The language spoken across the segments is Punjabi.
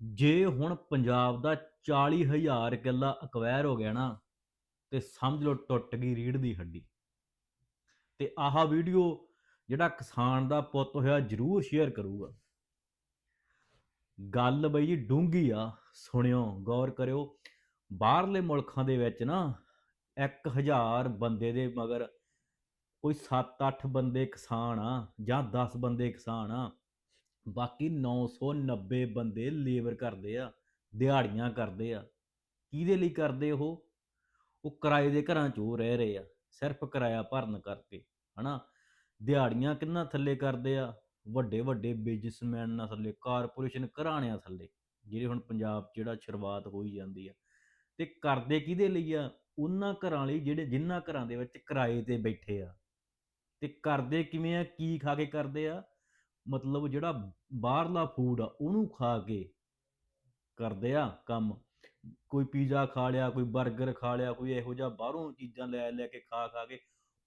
ਜੇ ਹੁਣ ਪੰਜਾਬ ਦਾ 40000 ਕਿੱਲਾ ਅਕਵਾਇਰ ਹੋ ਗਿਆ ਨਾ, ਤੇ ਸਮਝ ਲਓ ਟੁੱਟ ਗਈ ਰੀੜ ਦੀ ਹੱਡੀ। ਤੇ ਆਹ ਵੀਡੀਓ ਜਿਹੜਾ ਕਿਸਾਨ ਦਾ ਪੁੱਤ ਹੋਇਆ ਜਰੂਰ ਸ਼ੇਅਰ ਕਰੂਗਾ। ਗੱਲ ਬਈ ਜੀ ਡੂੰਗੀ ਆ, ਸੁਣਿਓ, ਗੌਰ ਕਰਿਓ। ਬਾਹਰਲੇ ਮੁਲਕਾਂ ਦੇ ਵਿੱਚ ਨਾ 1000 ਬੰਦੇ ਦੇ ਮਗਰ ਕੋਈ 7-8 ਬੰਦੇ ਕਿਸਾਨ ਆ ਜਾਂ 10 ਬੰਦੇ ਕਿਸਾਨ ਆ ਬਾਕੀ 990 ਬੰਦੇ ਲੇਬਰ ਕਰਦੇ ਆ, ਦਿਹਾੜੀਆਂ ਕਰਦੇ ਆ। ਕਿਹਦੇ ਲਈ ਕਰਦੇ ਉਹ? ਉਹ ਕਿਰਾਏ ਦੇ ਘਰਾਂ 'ਚ ਉਹ ਰਹਿ ਰਹੇ ਆ, ਸਿਰਫ ਕਿਰਾਇਆ ਭਰਨ ਕਰਕੇ, ਹਨਾ? ਦਿਹਾੜੀਆਂ ਕਿੰਨਾ ਥੱਲੇ ਕਰਦੇ ਆ? ਵੱਡੇ ਵੱਡੇ ਬਿਜ਼ਨਸਮੈਨ ਨਾਲ ਥੱਲੇ ਕਾਰਪੋਰੇਸ਼ਨ ਘਰਾਣਿਆਂ ਥੱਲੇ, ਜਿਹੜੇ ਹੁਣ ਪੰਜਾਬ 'ਚ ਜਿਹੜਾ ਸ਼ੁਰੂਆਤ ਹੋਈ ਜਾਂਦੀ ਆ। ਤੇ ਕਰਦੇ ਕਿਹਦੇ ਲਈ ਆ? ਉਹਨਾਂ ਘਰਾਂ ਲਈ ਜਿਹੜੇ ਜਿਨ੍ਹਾਂ ਘਰਾਂ ਦੇ ਵਿੱਚ ਕਿਰਾਏ ਤੇ ਬੈਠੇ ਆ। ਤੇ ਕਰਦੇ ਕਿਵੇਂ ਆ? ਕੀ ਖਾ ਕੇ ਕਰਦੇ ਆ? ਮਤਲਬ ਜਿਹੜਾ ਬਾਹਰਲਾ ਫੂਡ ਆ, ਉਹਨੂੰ ਖਾ ਕੇ ਕਰਦੇ ਆ ਕੰਮ। ਕੋਈ ਪੀਜ਼ਾ ਖਾ ਲਿਆ, ਕੋਈ 버ਗਰ ਖਾ ਲਿਆ, ਕੋਈ ਇਹੋ ਜਿਹਾ ਬਾਹਰੋਂ ਚੀਜ਼ਾਂ ਲੈ ਲੈ ਕੇ ਖਾ ਖਾ ਕੇ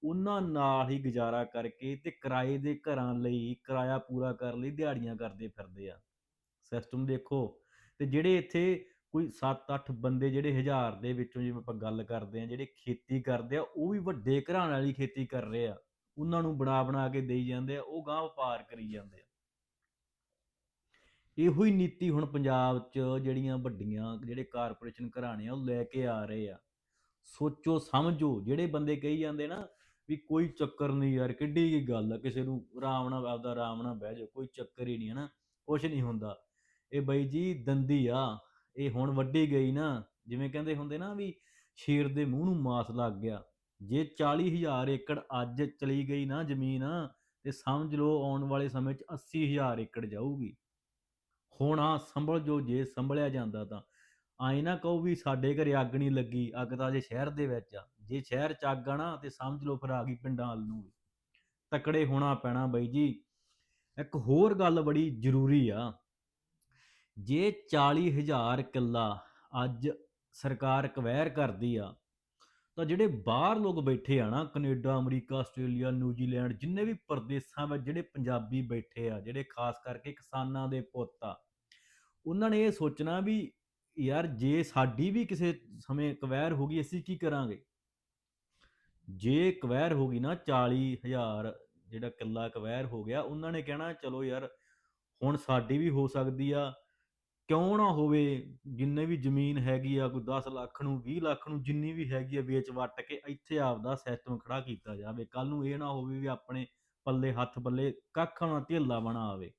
ਉਹਨਾਂ ਨਾਲ ਹੀ ਗੁਜ਼ਾਰਾ ਕਰਕੇ ਤੇ ਕਿਰਾਏ ਦੇ ਘਰਾਂ ਲਈ, ਕਿਰਾਇਆ ਪੂਰਾ ਕਰਨ ਲਈ ਦਿਹਾੜੀਆਂ ਕਰਦੇ ਫਿਰਦੇ ਆ। ਸਿਸਟਮ ਦੇਖੋ, ਤੇ ਜਿਹੜੇ ਇੱਥੇ ਕੋਈ 7-8 ਬੰਦੇ ਜਿਹੜੇ ਹਜ਼ਾਰ ਦੇ ਵਿੱਚੋਂ ਜਿਵੇਂ ਆਪਾਂ ਗੱਲ ਕਰਦੇ ਆ, ਜਿਹੜੇ ਖੇਤੀ ਕਰਦੇ ਆ, ਉਹ ਵੀ ਵੱਡੇ ਘਰਾਣੇ ਵਾਲੀ ਖੇਤੀ ਕਰ ਰਹੇ ਆ। ਉਹਨਾਂ ਨੂੰ ਬਣਾ ਬਣਾ ਕੇ ਦੇਈ ਜਾਂਦੇ ਆ, ਉਹ ਗਾਂਹ ਵਪਾਰ ਕਰੀ ਜਾਂਦੇ ਆ। ਇਹੋ ਹੀ ਨੀਤੀ ਹੁਣ ਪੰਜਾਬ 'ਚ ਜਿਹੜੀਆਂ ਵੱਡੀਆਂ, ਜਿਹੜੇ ਕਾਰਪੋਰੇਸ਼ਨ ਘਰਾਣੇ ਆ, ਉਹ ਲੈ ਕੇ ਆ ਰਹੇ ਆ। ਸੋਚੋ, ਸਮਝੋ, ਜਿਹੜੇ ਬੰਦੇ ਕਹੀ ਜਾਂਦੇ ਨਾ ਵੀ ਕੋਈ ਚੱਕਰ ਨਹੀਂ ਯਾਰ, ਕਿੱਡੀ ਕੀ ਗੱਲ ਆ, ਕਿਸੇ ਨੂੰ ਆਰਾਮ ਨਾਲ, ਆਪਦਾ ਆਰਾਮ ਨਾਲ ਬਹਿ ਜਾਓ, ਕੋਈ ਚੱਕਰ ਹੀ ਨਹੀਂ ਹੈ ਨਾ ਕੁਝ ਨਹੀਂ ਹੁੰਦਾ। ਇਹ ਬਈ ਜੀ ਦੰਦੀ ਆ, ਇਹ ਹੁਣ ਵੱਡੀ ਗਈ ਨਾ, ਜਿਵੇਂ ਕਹਿੰਦੇ ਹੁੰਦੇ ਨਾ ਵੀ ਸ਼ੇਰ ਦੇ ਮੂੰਹ ਨੂੰ ਮਾਸ ਲੱਗ ਗਿਆ। ਜੇ 40000 ਏਕੜ ਅੱਜ ਚਲੀ ਗਈ ਨਾ ਜ਼ਮੀਨ, ਤੇ ਸਮਝ ਲਓ ਆਉਣ ਵਾਲੇ ਸਮੇਂ 'ਚ 80000 ਏਕੜ ਜਾਊਗੀ। ਹੁਣ ਆ ਸੰਭਲ ਜੋ, ਜੇ ਸੰਭਲਿਆ ਜਾਂਦਾ ਤਾਂ। ਆਏ ਨਾ ਕਹੋ ਵੀ ਸਾਡੇ ਘਰੇ ਅੱਗ ਨਹੀਂ ਲੱਗੀ, ਅੱਗ ਤਾਂ ਜੇ ਸ਼ਹਿਰ ਦੇ ਵਿੱਚ ਆ। ਜੇ ਸ਼ਹਿਰ ਚ ਅੱਗ ਆ ਨਾ, ਤੇ ਸਮਝ ਲਓ ਫਿਰ ਆ ਗਈ ਪਿੰਡਾਂ ਵੱਲ ਨੂੰ ਵੀ। ਤਕੜੇ ਹੋਣਾ ਪੈਣਾ ਬਾਈ ਜੀ। ਇੱਕ ਹੋਰ ਗੱਲ ਬੜੀ ਜ਼ਰੂਰੀ ਆ। ਜੇ 40000 ਕਿੱਲਾ ਅੱਜ ਸਰਕਾਰ ਕਵੈਰ ਕਰਦੀ ਆ ਤਾਂ ਜਿਹੜੇ ਬਾਹਰ ਲੋਕ ਬੈਠੇ ਆ ਨਾ, ਕੈਨੇਡਾ, ਅਮਰੀਕਾ, ਆਸਟ੍ਰੇਲੀਆ, ਨਿਊਜ਼ੀਲੈਂਡ, ਜਿੰਨੇ ਵੀ ਪ੍ਰਦੇਸਾਂ ਵਿੱਚ ਜਿਹੜੇ ਪੰਜਾਬੀ ਬੈਠੇ ਆ, ਜਿਹੜੇ ਖਾਸ ਕਰਕੇ ਕਿਸਾਨਾਂ ਦੇ ਪੁੱਤ ਆ, ਉਹਨਾਂ ਨੇ ਇਹ ਸੋਚਣਾ ਵੀ ਯਾਰ ਜੇ ਸਾਡੀ ਵੀ ਕਿਸੇ ਸਮੇਂ ਕਵੈਰ ਹੋ ਗਈ, ਅਸੀਂ ਕੀ ਕਰਾਂਗੇ? ਜੇ ਕਵੈਰ ਹੋ ਗਈ ਨਾ 40000 ਜਿਹੜਾ ਕਿੱਲਾ ਕਵੈਰ ਹੋ ਗਿਆ, ਉਹਨਾਂ ਨੇ ਕਹਿਣਾ, ਚਲੋ ਯਾਰ ਹੁਣ ਸਾਡੀ ਵੀ ਹੋ ਸਕਦੀ ਆ ਕਿਉਂ ਨਾ ਹੋਵੇ ਜਿੰਨੇ ਵੀ ਜ਼ਮੀਨ ਹੈਗੀ ਆ, ਕੋਈ 10 ਲੱਖ ਨੂੰ 20 ਲੱਖ ਨੂੰ, ਜਿੰਨੀ ਵੀ ਹੈਗੀ ਆ ਵੇਚ ਵੱਟ ਕੇ ਇੱਥੇ ਆਪਦਾ ਸਿਸਟਮ ਖੜਾ ਕੀਤਾ ਜਾਵੇ। ਕੱਲ ਨੂੰ ਇਹ ਨਾ ਹੋਵੇ ਵੀ ਆਪਣੇ ਪੱਲੇ ਹੱਥ ਪੱਲੇ ਕੱਖ ਨਾ ਧੇਲਾ ਬਣਾ ਆਵੇ।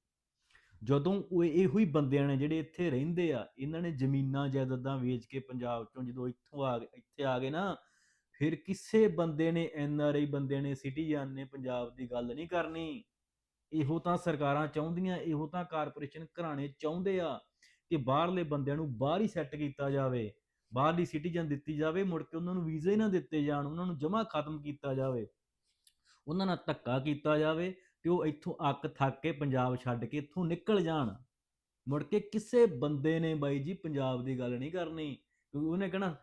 ਜਦੋਂ ਉਹ ਇਹੋ ਹੀ ਬੰਦਿਆਂ ਨੇ ਜਿਹੜੇ ਇੱਥੇ ਰਹਿੰਦੇ ਆ, ਇਹਨਾਂ ਨੇ ਜ਼ਮੀਨਾਂ ਜਾਇਦਾਦਾਂ ਵੇਚ ਕੇ ਪੰਜਾਬ ਚੋਂ ਜਦੋਂ ਇੱਥੋਂ ਆ ਗਏ ਇੱਥੇ ਆ ਗਏ ਨਾ, ਫਿਰ ਕਿਸੇ ਬੰਦੇ ਨੇ, ਐਨ ਆਰ ਆਈ ਬੰਦੇ ਨੇ, ਸਿਟੀਜ਼ਨ ਨੇ ਪੰਜਾਬ ਦੀ ਗੱਲ ਨਹੀਂ ਕਰਨੀ। ਇਹੋ ਤਾਂ ਸਰਕਾਰਾਂ ਚਾਹੁੰਦੀਆਂ, ਇਹੋ ਤਾਂ ਕਾਰਪੋਰੇਸ਼ਨ ਘਰਾਣੇ ਚਾਹੁੰਦੇ ਆ ਕਿ ਬਾਹਰਲੇ ਬੰਦਿਆਂ ਨੂੰ ਬਾਹਰ ਹੀ ਸੈੱਟ ਕੀਤਾ ਜਾਵੇ ਬਾਹਰਲੀ ਸਿਟੀਜ਼ਨ ਦਿੱਤੀ ਜਾਵੇ, ਮੁੜ ਕੇ ਉਹਨਾਂ ਨੂੰ ਵੀਜ਼ਾ ਹੀ ਨਾ ਦਿੱਤੇ ਜਾਣ, ਉਹਨਾਂ ਨੂੰ ਜਮਾ ਖਤਮ ਕੀਤਾ ਜਾਵੇ। ਉਹਨਾਂ ਨਾਲ ਧੱਕਾ ਕੀਤਾ ਜਾਵੇ ਤੇ ਉਹ ਇੱਥੋਂ ਅੱਕ ਥੱਕ ਕੇ ਪੰਜਾਬ ਛੱਡ ਕੇ ਇੱਥੋਂ ਨਿਕਲ ਜਾਣ। ਮੁੜ ਕੇ ਕਿਸੇ ਬੰਦੇ ਨੇ ਬਾਈ ਜੀ ਪੰਜਾਬ ਦੀ ਗੱਲ ਨਹੀਂ ਕਰਨੀ, ਕਿਉਂਕਿ ਉਹਨੇ ਕਹਣਾ,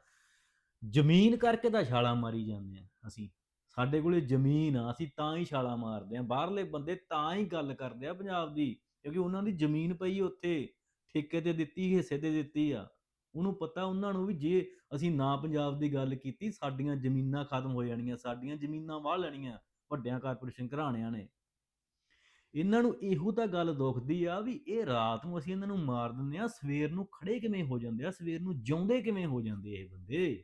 ਜ਼ਮੀਨ ਕਰਕੇ ਤਾਂ ਛਾਲਾਂ ਮਾਰੀ ਜਾਂਦੇ ਆ ਅਸੀਂ। ਸਾਡੇ ਕੋਲੇ ਜ਼ਮੀਨ ਆ, ਅਸੀਂ ਤਾਂ ਹੀ ਛਾਲਾਂ ਮਾਰਦੇ ਆ। ਬਾਹਰਲੇ ਬੰਦੇ ਤਾਂ ਹੀ ਗੱਲ ਕਰਦੇ ਆ ਪੰਜਾਬ ਦੀ, ਕਿਉਂਕਿ ਉਹਨਾਂ ਦੀ ਜ਼ਮੀਨ ਪਈ ਉੱਥੇ। ਠੇਕੇ ਤੇ ਦਿੱਤੀ, ਹਿੱਸੇ ਤੇ ਦਿੱਤੀ ਆ। ਉਹਨੂੰ ਪਤਾ ਉਹਨਾਂ ਨੂੰ ਵੀ ਜੇ ਅਸੀਂ ਨਾ ਪੰਜਾਬ ਦੀ ਗੱਲ ਕੀਤੀ, ਸਾਡੀਆਂ ਜ਼ਮੀਨਾਂ ਖਤਮ ਹੋ ਜਾਣੀਆਂ, ਸਾਡੀਆਂ ਜ਼ਮੀਨਾਂ ਵਾਹ ਲੈਣੀਆਂ ਵੱਡਿਆਂ ਕਾਰਪੋਰੇਸ਼ਨ ਘਰਾਣਿਆਂ ਨੇ। ਇਹਨਾਂ ਨੂੰ ਇਹੋ ਤਾਂ ਗੱਲ ਦੁਖਦੀ ਆ ਵੀ ਇਹ ਰਾਤ ਨੂੰ ਅਸੀਂ ਇਹਨਾਂ ਨੂੰ ਮਾਰ ਦਿੰਦੇ ਆ, ਸਵੇਰ ਨੂੰ ਖੜੇ ਕਿਵੇਂ ਹੋ ਜਾਂਦੇ ਆ, ਸਵੇਰ ਨੂੰ ਜਿਉਂਦੇ ਕਿਵੇਂ ਹੋ ਜਾਂਦੇ ਇਹ ਬੰਦੇ?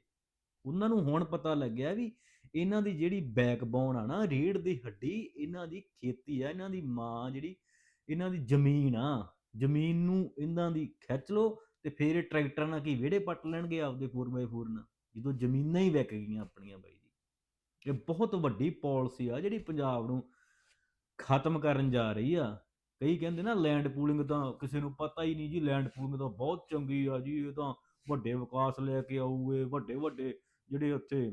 ਉਹਨਾਂ ਨੂੰ ਹੁਣ ਪਤਾ ਲੱਗਿਆ ਵੀ ਇਹਨਾਂ ਦੀ ਜਿਹੜੀ ਬੈਕਬੋਨ ਆ ਨਾ, ਰੀੜ ਦੀ ਹੱਡੀ, ਇਹਨਾਂ ਦੀ ਖੇਤੀ ਆ, ਇਹਨਾਂ ਦੀ ਮਾਂ ਜਿਹੜੀ, ਇਹਨਾਂ ਦੀ ਜ਼ਮੀਨ ਆ ਜ਼ਮੀਨ ਨੂੰ ਇਹਨਾਂ ਦੀ ਖਿੱਚ ਲਓ ਤੇ ਫਿਰ ਇਹ ਟਰੈਕਟਰਾਂ ਨਾਲ ਕੀ ਵਿਹੜੇ ਪੱਟ ਲੈਣਗੇ ਆਪਦੇ 4x4 ਨਾਲ, ਜਦੋਂ ਜ਼ਮੀਨਾਂ ਹੀ ਵਿਕ ਗਈਆਂ ਆਪਣੀਆਂ ਬਾਈ ਜੀ। ਇਹ ਬਹੁਤ ਵੱਡੀ ਪਾਲਿਸੀ ਆ ਜਿਹੜੀ ਪੰਜਾਬ ਨੂੰ ਖਤਮ ਕਰਨ ਜਾ ਰਹੀ ਆ। ਕਈ ਕਹਿੰਦੇ ਨਾ ਲੈਂਡ ਪੂਲਿੰਗ ਤਾਂ ਕਿਸੇ ਨੂੰ ਪਤਾ ਹੀ ਨਹੀਂ ਜੀ ਲੈਂਡ ਪੂਲਿੰਗ ਤਾਂ ਬਹੁਤ ਚੰਗੀ ਆ ਜੀ, ਇਹ ਤਾਂ ਵੱਡੇ ਵਿਕਾਸ ਲੈ ਕੇ ਆਊਗੇ, ਵੱਡੇ ਵੱਡੇ ਜਿਹੜੇ ਉੱਥੇ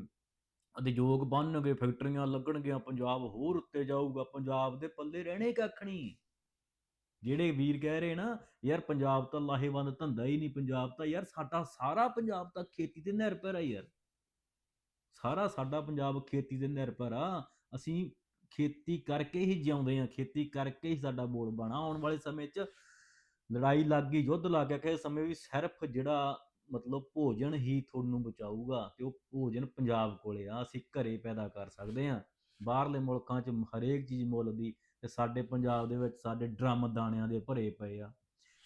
ਉਦਯੋਗ ਬਣਨਗੇ, ਫੈਕਟਰੀਆਂ ਲੱਗਣਗੀਆਂ, ਪੰਜਾਬ ਹੋਰ ਉੱਤੇ ਜਾਊਗਾ, ਪੰਜਾਬ ਦੇ ਪੱਲੇ ਰਹਿਣੇ ਕੱਖ ਨਹੀਂ। ਜਿਹੜੇ ਵੀਰ ਕਹਿ ਰਹੇ ਨਾ, ਯਾਰ ਪੰਜਾਬ ਤਾਂ ਲਾਹੇਵੰਦ ਧੰਦਾ ਹੀ ਨਹੀਂ, ਪੰਜਾਬ ਤਾਂ ਯਾਰ ਸਾਡਾ ਸਾਰਾ ਪੰਜਾਬ ਤਾਂ ਖੇਤੀ ਤੇ ਨਿਰਭਰ ਆ ਯਾਰ। ਸਾਰਾ ਸਾਡਾ ਪੰਜਾਬ ਖੇਤੀ ਤੇ ਨਿਰਭਰ ਆ। ਅਸੀਂ ਖੇਤੀ ਕਰਕੇ ਹੀ ਜਿਉਂਦੇ ਆ ਖੇਤੀ ਕਰਕੇ ਹੀ ਸਾਡਾ ਬੋਲ ਬਣਾ। ਆਉਣ ਵਾਲੇ ਸਮੇਂ 'ਚ ਲੜਾਈ ਲੱਗ ਗਈ, ਯੁੱਧ ਲੱਗ ਗਿਆ, ਕਿਸੇ ਸਮੇਂ ਵੀ ਸਿਰਫ ਜਿਹੜਾ ਮਤਲਬ ਭੋਜਨ ਹੀ ਤੁਹਾਨੂੰ ਬਚਾਊਗਾ ਤੇ ਉਹ ਭੋਜਨ ਪੰਜਾਬ ਕੋਲੇ ਆ। ਅਸੀਂ ਘਰੇ ਪੈਦਾ ਕਰ ਸਕਦੇ ਆ ਬਾਹਰਲੇ ਮੁਲਕਾਂ 'ਚ ਹਰੇਕ ਚੀਜ਼ ਮੁੱਲ ਦੀ ਤੇ ਸਾਡੇ ਪੰਜਾਬ ਦੇ ਵਿੱਚ ਸਾਡੇ ਡਰਮ ਦਾਣਿਆਂ ਦੇ ਭਰੇ ਪਏ ਆ।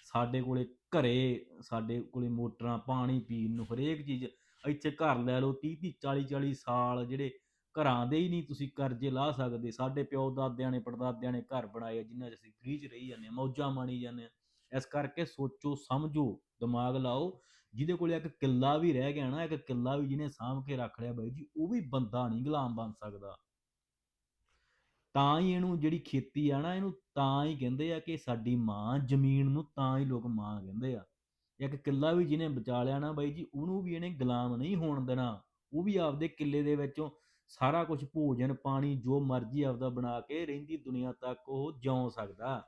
ਸਾਡੇ ਕੋਲੇ ਘਰੇ ਸਾਡੇ ਕੋਲੇ ਮੋਟਰਾਂ ਪਾਣੀ ਪੀਣ ਨੂੰ ਹਰੇਕ ਚੀਜ਼ ਇੱਥੇ ਘਰ ਲੈ ਲਓ 30 30 40 40 ਸਾਲ ਜਿਹੜੇ ਘਰਾਂ ਦੇ ਹੀ ਨਹੀਂ ਤੁਸੀਂ ਕਰਜ਼ੇ ਲਾ ਸਕਦੇ। ਸਾਡੇ ਪਿਓ ਦਾਦਿਆਂ ਨੇ ਪੜਦਾਦਿਆਂ ਨੇ ਘਰ ਬਣਾਏ ਆ, ਜਿਨ੍ਹਾਂ 'ਚ ਅਸੀਂ ਫ੍ਰੀ 'ਚ ਰਹੀ ਜਾਂਦੇ ਆ ਮੌਜਾਂ ਮਾਣੀ ਜਾਂਦੇ ਆ। ਇਸ ਕਰਕੇ ਸੋਚੋ ਸਮਝੋ ਦਿਮਾਗ ਲਾਓ। ਜਿਹਦੇ ਕੋਲ ਇੱਕ ਕਿੱਲਾ ਵੀ ਰਹਿ ਗਿਆ ਨਾ ਇੱਕ ਕਿੱਲਾ ਵੀ ਜਿਹਨੇ ਸਾਂਭ ਕੇ ਰੱਖ ਲਿਆ ਬਾਈ ਜੀ ਉਹ ਵੀ ਬੰਦਾ ਨਹੀਂ ਗੁਲਾਮ ਬਣ ਸਕਦਾ। ਤਾਂ ਹੀ ਇਹਨੂੰ ਜਿਹੜੀ ਖੇਤੀ ਆ ਨਾ, ਇਹਨੂੰ ਤਾਂ ਹੀ ਕਹਿੰਦੇ ਆ ਕਿ ਸਾਡੀ ਮਾਂ ਜ਼ਮੀਨ ਨੂੰ ਤਾਂ ਹੀ ਲੋਕ ਮਾਂ ਕਹਿੰਦੇ ਆ। ਇੱਕ ਕਿੱਲਾ ਵੀ ਜਿਹਨੇ ਬਚਾ ਲਿਆ ਨਾ ਬਾਈ ਜੀ, ਉਹਨੂੰ ਵੀ ਇਹਨੇ ਗੁਲਾਮ ਨਹੀਂ ਹੋਣ ਦੇਣਾ। ਉਹ ਵੀ ਆਪਦੇ ਕਿੱਲੇ ਦੇ ਵਿੱਚੋਂ ਸਾਰਾ ਕੁਝ ਭੋਜਨ, ਪਾਣੀ, ਜੋ ਮਰਜ਼ੀ ਆਪਦਾ ਬਣਾ ਕੇ ਰਹਿੰਦੀ ਦੁਨੀਆ ਤੱਕ ਉਹ ਜਿਉ ਸਕਦਾ।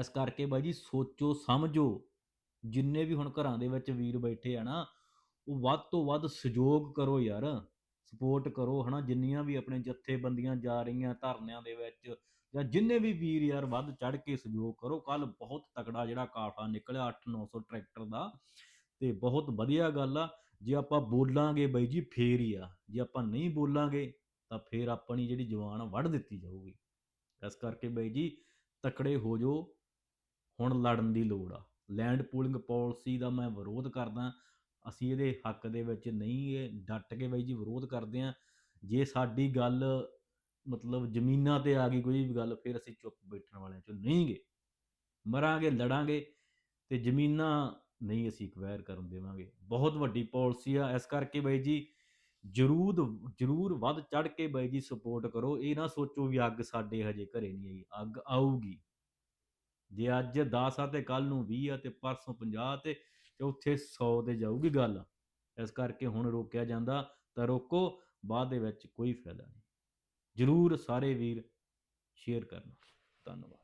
ਇਸ ਕਰਕੇ ਬਾਈ ਜੀ ਸੋਚੋ, ਸਮਝੋ। ਜਿੰਨੇ ਵੀ ਹੁਣ ਘਰਾਂ ਦੇ ਵਿੱਚ ਵੀਰ ਬੈਠੇ ਆ ਨਾ, ਉਹ ਵੱਧ ਤੋਂ ਵੱਧ ਸਹਿਯੋਗ ਕਰੋ ਯਾਰ। ਸਪੋਰਟ ਕਰੋ, ਹਨਾ? ਜਿੰਨੀਆਂ ਵੀ ਆਪਣੇ ਜਥੇਬੰਦੀਆਂ ਜਾ ਰਹੀਆਂ ਧਰਨਿਆਂ ਦੇ ਵਿੱਚ, ਜਾਂ ਜਿੰਨੇ ਵੀ ਵੀਰ ਯਾਰ ਵੱਧ ਚੜ ਕੇ ਸਹਿਯੋਗ ਕਰੋ ਕੱਲ ਬਹੁਤ ਤਕੜਾ ਜਿਹੜਾ ਕਾਫਾ ਨਿਕਲਿਆ 8-900 ਟਰੈਕਟਰ ਦਾ, ਤੇ ਬਹੁਤ ਵਧੀਆ ਗੱਲ ਆ। ਜੇ ਆਪਾਂ ਬੋਲਾਂਗੇ ਬਾਈ ਜੀ, ਫੇਰ ਹੀ ਆ। ਜੇ ਆਪਾਂ ਨਹੀਂ ਬੋਲਾਂਗੇ, ਤਾਂ ਫੇਰ ਆਪਣੀ ਜਿਹੜੀ ਜਵਾਨ ਵੱਢ ਦਿੱਤੀ ਜਾਊਗੀ। ਇਸ ਕਰਕੇ ਬਾਈ ਜੀ, ਤਕੜੇ ਹੋ ਜੋ ਹੁਣ ਲੜਨ ਦੀ ਲੋੜ ਆ। ਲੈਂਡ ਪੂਲਿੰਗ ਪਾਲਿਸੀ ਦਾ ਮੈਂ ਵਿਰੋਧ ਕਰਦਾ। ਅਸੀਂ ਇਹਦੇ ਹੱਕ ਦੇ ਵਿੱਚ ਨਹੀਂ ਇਹ ਡਟ ਕੇ ਬਾਈ ਜੀ ਵਿਰੋਧ ਕਰਦੇ ਆ ਜੇ ਸਾਡੀ ਗੱਲ ਮਤਲਬ ਜ਼ਮੀਨਾਂ ਤੇ ਆ ਗਈ ਕੋਈ ਵੀ ਗੱਲ, ਫਿਰ ਅਸੀਂ ਚੁੱਪ ਬੈਠਣ ਵਾਲਿਆਂ ਚੋਂ ਨਹੀਂ ਗੇ। ਮਰਾਂਗੇ, ਲੜਾਂਗੇ ਤੇ ਜ਼ਮੀਨਾਂ ਨਹੀਂ ਅਸੀਂ ਐਕਵਾਇਰ ਕਰਨ ਦੇਵਾਂਗੇ। ਬਹੁਤ ਵੱਡੀ ਪਾਲਿਸੀ ਆ। ਇਸ ਕਰਕੇ ਬਾਈ ਜੀ ਜਰੂਰ ਜਰੂਰ ਵੱਧ ਚੜ ਕੇ ਬਾਈ ਜੀ ਸਪੋਰਟ ਕਰੋ। ਇਹ ਨਾ ਸੋਚੋ ਵੀ ਅੱਗ ਸਾਡੇ ਹਜੇ ਘਰੇ ਨਹੀਂ ਆਈ। ਅੱਗ ਆਊਗੀ। ਜੇ ਅੱਜ 10 ਆ ਤੇ ਕੱਲ ਨੂੰ 20 ਆ ਤੇ ਪਰਸੋਂ 50 ਤੇ ਚੌਥੇ 100 ਤੇ ਜਾਊਗੀ ਗੱਲ। ਇਸ ਕਰਕੇ ਹੁਣ ਰੋਕਿਆ ਜਾਂਦਾ ਤਾਂ ਰੋਕੋ, ਬਾਅਦ ਦੇ ਵਿੱਚ ਕੋਈ ਫਾਇਦਾ ਨਹੀਂ। ਜਰੂਰ ਸਾਰੇ ਵੀਰ ਸ਼ੇਅਰ ਕਰਨਾ। ਧੰਨਵਾਦ।